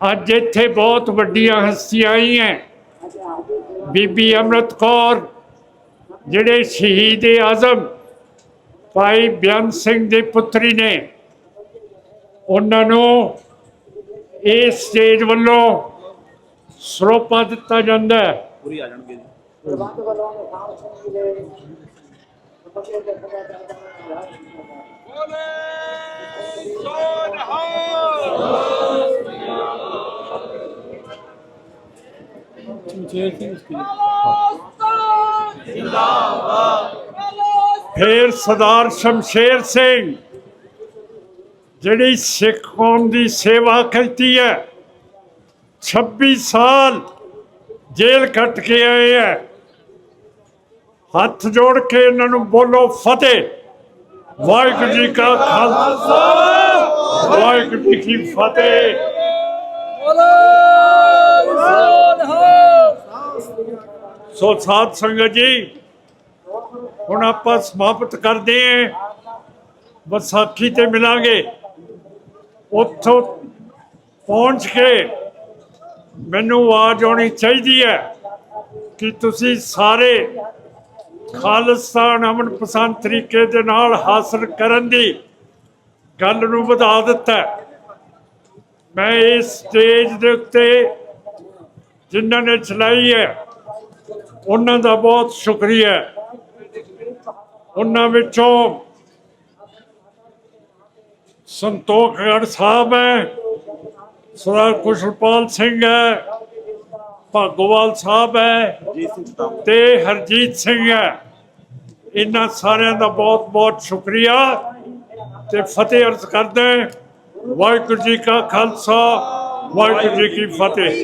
ਅੱਜ ਇੱਥੇ ਬਹੁਤ ਵੱਡੀਆਂ ਹਸਤੀਆਂ ਆਈਆਂ ਬੀਬੀ ਅੰਮ੍ਰਿਤ ਕੌਰ ਜਿਹੜੇ ਸ਼ਹੀਦ ਆਜ਼ਮ ਭਾਈ ਬਿਆਨ ਸਿੰਘ ਦੇ ਪੁੱਤਰੀ ਨੇ ਉਹਨਾਂ ਨੂੰ ਇਸ ਸਟੇਜ ਵੱਲੋਂ ਸਰੋਪਾ ਦਿੱਤਾ ਜਾਂਦਾ ਹੈ। ਪੂਰੀ ਆ ਜਾਣਗੇ ਜੀ। ਪ੍ਰਬੰਧ ਸਿੰਘ ਜੀ ਦੇ ਪੱਕੇ ਸਰਦਾਰ ਸ਼ਮਸ਼ੇਰ ਸਿੰਘ ਜਿਹੜੀ ਸਿੱਖ ਕੌਮ ਦੀ ਸੇਵਾ ਕੀਤੀ ਹੈ 26 ਸਾਲ ਜੇਲ੍ਹ ਕੱਟ ਕੇ ਆਏ ਹੈ ਹੱਥ ਜੋੜ ਕੇ ਇਹਨਾਂ ਨੂੰ ਬੋਲੋ ਫਤਿਹ ਵਾਹਿਗੁਰੂ ਜੀ ਕਾ ਖਾਲਸਾ ਵਾਹਿਗੁਰੂ ਜੀ ਕੀ ਫਤਿਹ ਸੋ ਸਾਧ ਸੰਗਤ ਜੀ, ਹੁਣ ਆਪਾਂ ਸਮਾਪਤ ਕਰਦੇ ਹਾਂ। ਵਿਸਾਖੀ ਤੇ ਮਿਲਾਂਗੇ। ਉੱਥੋਂ ਪਹੁੰਚ ਕੇ ਮੈਨੂੰ ਆਵਾਜ਼ ਆਉਣੀ ਚਾਹੀਦੀ ਹੈ ਕਿ ਤੁਸੀਂ ਸਾਰੇ ਖਾਲਿਸਤਾਨ ਅਮਨ ਪਸੰਦ ਤਰੀਕੇ ਦੇ ਨਾਲ ਹਾਸਲ ਕਰਨ ਦੀ ਗੱਲ ਨੂੰ ਵਧਾ ਦਿੱਤਾ ਮੈਂ ਇਸ ਸਟੇਜ ਦੇ ਉੱਤੇ ਜਿਨ੍ਹਾਂ ਨੇ ਚਲਾਈ ਹੈ ਉਹਨਾਂ ਦਾ ਬਹੁਤ ਸ਼ੁਕਰੀਆ। ਉਹਨਾਂ ਵਿੱਚੋਂ ਸੰਤੋਖਗੜ੍ਹ ਸਾਹਿਬ ਹੈ, ਸਰਦਾਰ ਕੁਸ਼ਲਪਾਲ ਸਿੰਘ ਹੈ, ਭਾਗੋਵਾਲ ਸਾਹਿਬ ਹੈ ਜੀ ਤੇ ਹਰਜੀਤ ਸਿੰਘ ਹੈ। ਇਹਨਾਂ ਸਾਰਿਆਂ ਦਾ ਬਹੁਤ ਬਹੁਤ ਸ਼ੁਕਰੀਆ ਤੇ ਫਤਿਹ ਅਰਜ਼ ਕਰਦੇ ਵਾਹਿਗੁਰੂ ਜੀ ਕਾ ਖਾਲਸਾ, ਵਾਹਿਗੁਰੂ ਜੀ ਕੀ ਫਤਿਹ।